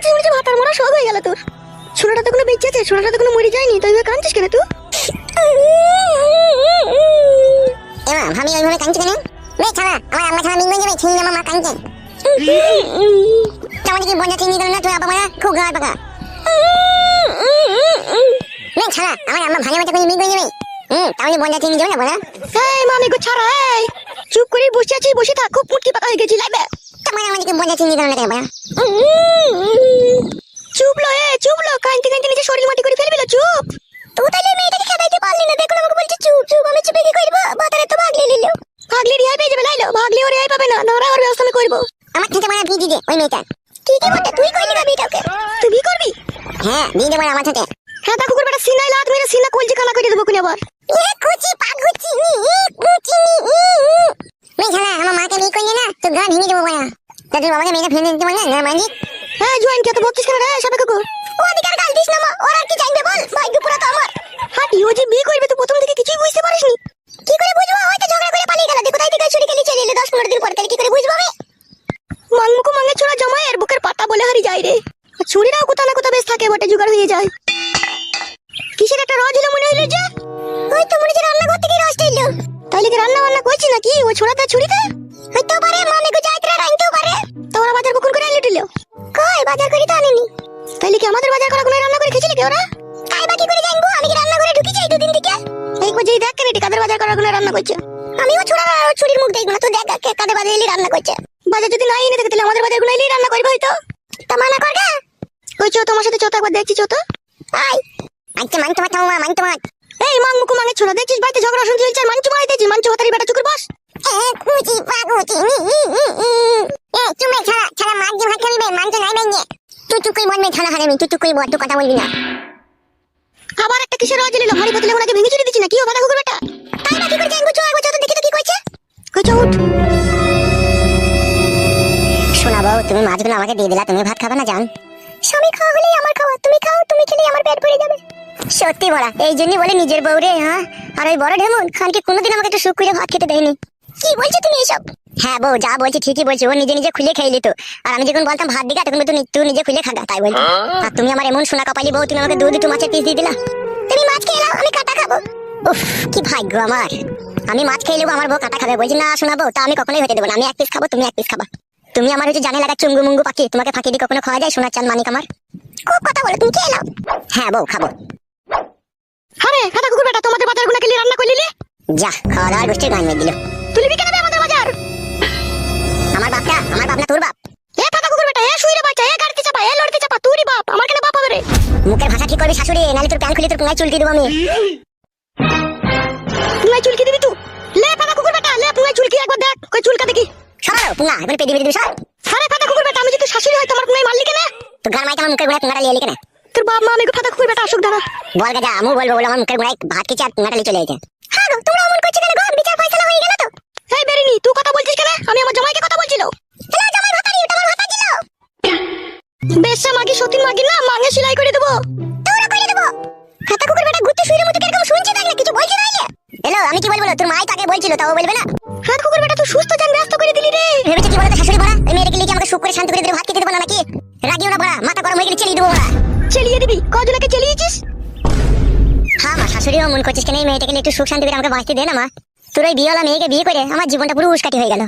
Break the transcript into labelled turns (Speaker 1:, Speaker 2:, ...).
Speaker 1: কাঁদছি
Speaker 2: মরছি ভাতার মরা সব হয়ে গেল তোর। সোনাটা তো কোনো বেঁচে আছে সোনাটা তো কোনো মরে যায়নি তুই এভাবে কাঁদছিস কেন তুই?
Speaker 1: এমা ভামি ওইভাবে কাঁদছি কেন? রে ছাড়া আমার আম্মা ছাড়া মিঙ্গন যাবে ছিনি আমার মা কাঁদছে। তোমাদের কি বন্ধা চিনি দিল না তুই আবার মারা? খুব গায় পাকা। রে ছাড়া আমার আম্মা ভাঙে মাথা কোনো মিঙ্গন যাবে। হুম তাহলে বন্ধা চিনি যাবে না বলা?
Speaker 2: এই মামি গো ছাড়া এই। চুপ করে বসে আছিস বসে থাক খুব পুটকি পাকা হয়ে গেছি লাইবে।
Speaker 1: তোমার মানে আমাদেরকে বন্ধা চিনি দিল না কেন বলা? ওই মেয়েটা। কি কি বলতে তুই কইলি না বিটাকে
Speaker 2: তুই বিয়ে করবি?
Speaker 1: হ্যাঁ দিয়ে দেবো আমার সাথে।
Speaker 2: হ্যাঁ তা কুকুর বেটা সিনাই লাত মেরে সিনা কলজি কানা করে দেবো কোন আবার
Speaker 1: এ কুচি পাগুচি নি এ কুচি নি ই ই মেয়ে শালা আমার মাকে বিয়ে করলি না? তো গা ভেঙে দেবো বলা। তা তুই বাবাকে মেয়েটা ফেলে দিতে পারলি না মানি
Speaker 2: হ্যাঁ জয়েন কে তো বলছিস কেন? রে সবে কাকু
Speaker 1: ও অধিকার গাল দিস না মা। ওর কি চাইবে বল? ভাগ্য পুরো তো আমার।
Speaker 2: হাঁটি ও যে বিয়ে করবে তো প্রথম থেকে কিছুই বুঝতে পারিসনি
Speaker 1: কি করে বুঝব হয়তো ঝগড়া করে পালিয়ে গেল দেখো কোথায় থেকে ছুরি খেলি চলে এলো দশ পনেরো দিন পর তাহলে কি করে বুঝব আমি
Speaker 2: মাংমুকু মাঙ্গে ছোড়া জমায় এর বুকের পাতা বলে হারি যায় রে আর ছুরিটাও কোথা না কোথা বেশ থাকে, বটে, জোগাড় হয়ে যায়। কিসের একটা রজ হলো মনে হইল যে?
Speaker 1: ওই তো মনে হচ্ছে রান্নাঘর থেকে রস এলো
Speaker 2: তাইলে কি রান্না বান্না করছি নাকি? ও ছোড়াতে ছুরিতে
Speaker 1: হইতেও পারে মানে গো যাইত্রা রাইতেও পারে।
Speaker 2: তোরা বাজার বকুন করে এনে দিল
Speaker 1: কই, বাজার করে তো আনিনি।
Speaker 2: তাইলে কি আমাদের বাজার করা কোনো রান্না করে খেয়েছিল কি ওরা?
Speaker 1: কাই বাকি করে জানব? আমি কি রান্না করে ঢুকি যাই দুদিন থেকে?
Speaker 2: একবার যেই দেখ কেন কাদের বাজার করা কোনো রান্না করছে?
Speaker 1: আমিও ছুড়া ছুরির মুখ দেখব না। তো দেখ কে কাদের বাজারে এলি রান্না করছে।
Speaker 2: বাজার যদি নাই এনে থাকে, তাহলে আমাদের বাজারগুলো রান্না করবে হয়তো।
Speaker 1: তা মানা করগা
Speaker 2: ওই চো তোমার সাথে চোতা একবার দেখছি চোতা
Speaker 1: আই তোমার থামা তোমার
Speaker 2: এই মাং মুকু মাঙ্গে ছোড়া দেখছিস? বাড়িতে ঝগড়া শুনতে চলছে আর মাংস মারাই হাতারি বেটা চুকুর বস।
Speaker 1: এ কুচি পাগুচি নি ই ই ই এ তুমি ছাড়া ছাড়া মাছ যে ভাত খাবি বে তো নাই তুই মে ছাড়া তুই কথা বলবি না।
Speaker 2: আবার একটা কিসের রজ নিল হাড়ি ওনাকে ভেঙে চুরি দিচ্ছি না কি ও কুকুর বেটা।
Speaker 1: তাই বাকি করে জানব চো একবার চো তো দেখি তো কি
Speaker 2: কই চো উঠ।
Speaker 1: শোনাবো তুমি মাছগুলো আমাকে দিয়ে দিলা তুমি ভাত খাবে না জান? স্বামী খাওয়া হলেই আমার খাওয়া। তুমি খাও, তুমি খেলেই আমার পেট ভরে যাবে। সত্যি বলা এই জন্যই বলে নিজের বউ রে হ্যাঁ? আর ওই বড় ঢেমন, খানকে কোনোদিন আমাকে একটু সুখ করে ভাত খেতে দেয়নি। কি বলছো তুমি এসব? হ্যাঁ বউ, যা বলছি ঠিকই বলছি, ও নিজে নিজে খুলে খেয়ে নিত আর আমি যখন বলতাম, ভাত দিগা তখন তুই তুই নিজে খুলে খাগা তাই বলছি আর তুমি আমার এমন সোনা কপালি বউ, তুমি আমাকে দু দুটো মাছের পিস দিয়ে দিলা। তুমি মাছ খেয়ে নাও, আমি কাটা খাব। উফ, কি ভাগ্য আমার। আমি মাছ খেয়ে নেব, আমার বউ কাটা খাবে। বলছি, না, শোনাবো, তা আমি কখনোই হতে দেবো না। আমি এক পিস খাব, তুমি এক পিস খাবা। তুমি আমার হচ্ছে জানে লাগা চুঙ্গু মুঙ্গু পাখি তোমাকে ফাঁকি দিয়ে কখনো খাওয়া যায় সোনার চাঁদ মানিক আমার? খুব কথা বলো তুমি খেয়ে নাও। হ্যাঁ বউ খাব।
Speaker 2: আরে খাতা কুকুর বেটা তোমাদের বাজারগুলো খেলি রান্না করলি
Speaker 1: যা খাওয়া দাওয়ার গোষ্ঠীর গান মেয়ে দিল
Speaker 2: তুই লিবি কেন আমাদের বাজার?
Speaker 1: আমার বাপটা আমার বাপ না তোর বাপ।
Speaker 2: এ খাতা কুকুর বেটা এ শুইরে বাচ্চা এ গাড়িতে চাপা এ লড়তে চাপা তুই বাপ আমার কেন বাপ হবে রে?
Speaker 1: মুখের ভাষা ঠিক করবি শাশুড়ি নালে তোর প্যান খুলে তোর পুঙ্গায় চুলকি দেবো আমি।
Speaker 2: পুঙ্গাই চুলকি দিবি তুই লে খাতা কুকুর বেটা লে পুঙ্গাই চুলকি একবার দেখ কই চুলকা দেখি।
Speaker 1: সরাও এবার পেদি পেদি দিবি
Speaker 2: আরে খাতা কুকুর বেটা আমি যদি শাশুড়ি হয় তোমার পুঙ্গাই মারলি কেন?
Speaker 1: তোর গান মাইতে আমার মুখের গুড়ায় পুঙ্গাটা লিয়ে লিখে
Speaker 2: তোর বাপ মা আমি খাতা কুকুর বেটা আসুক দাঁড়া।
Speaker 1: বল গা যা আমু বলব বলে আমার মুখের গুড়ায় ভাত খেয়েছি আর পুঙ্গাটা লিয়ে চলে গেছে হ্যাঁ গো তোমরা অমন করছ কেন গো? বিচার ফয়সালা হয়ে গেল তো।
Speaker 2: এই বেরিনি তুই কথা বলছিস কেন? আমি আমার জামাইকে কথা বলছিল।
Speaker 1: হ্যালো জামাই ভাতারি ওটা আমার ভাতা ছিল
Speaker 2: বেশ মাগি সতীন মাগি না মাঙে সেলাই করে দেবো।
Speaker 1: তোরা দেবো। কুকুর বেটা ঘুরতে শুইরে মতো কীরকম দেখলে কিছু বলছে না এলো আমি কি বলব তোর মাই তাকে বলছিল তাও বলবে না?
Speaker 2: হাত কুকুর বেটা তুই সুস্থ করে
Speaker 1: শান্ত করে দিলে ভাত খেতে দেবো না নাকি? রাগিও না বড়া মাথা গরম হয়ে গেলে চেলিয়ে দেবো বড়া
Speaker 2: চেলিয়ে দিবি? কজনকে চেলিয়েছিস?
Speaker 1: হ্যাঁ মা শাশুড়িও মন করছিস কেন এই মেয়েটাকে একটু সুখ শান্তি করে আমাকে বাঁচতে দে না মা। তোর ওই বিয়েওয়ালা মেয়েকে বিয়ে করে আমার জীবনটা পুরো উস্কাটি হয়ে গেল।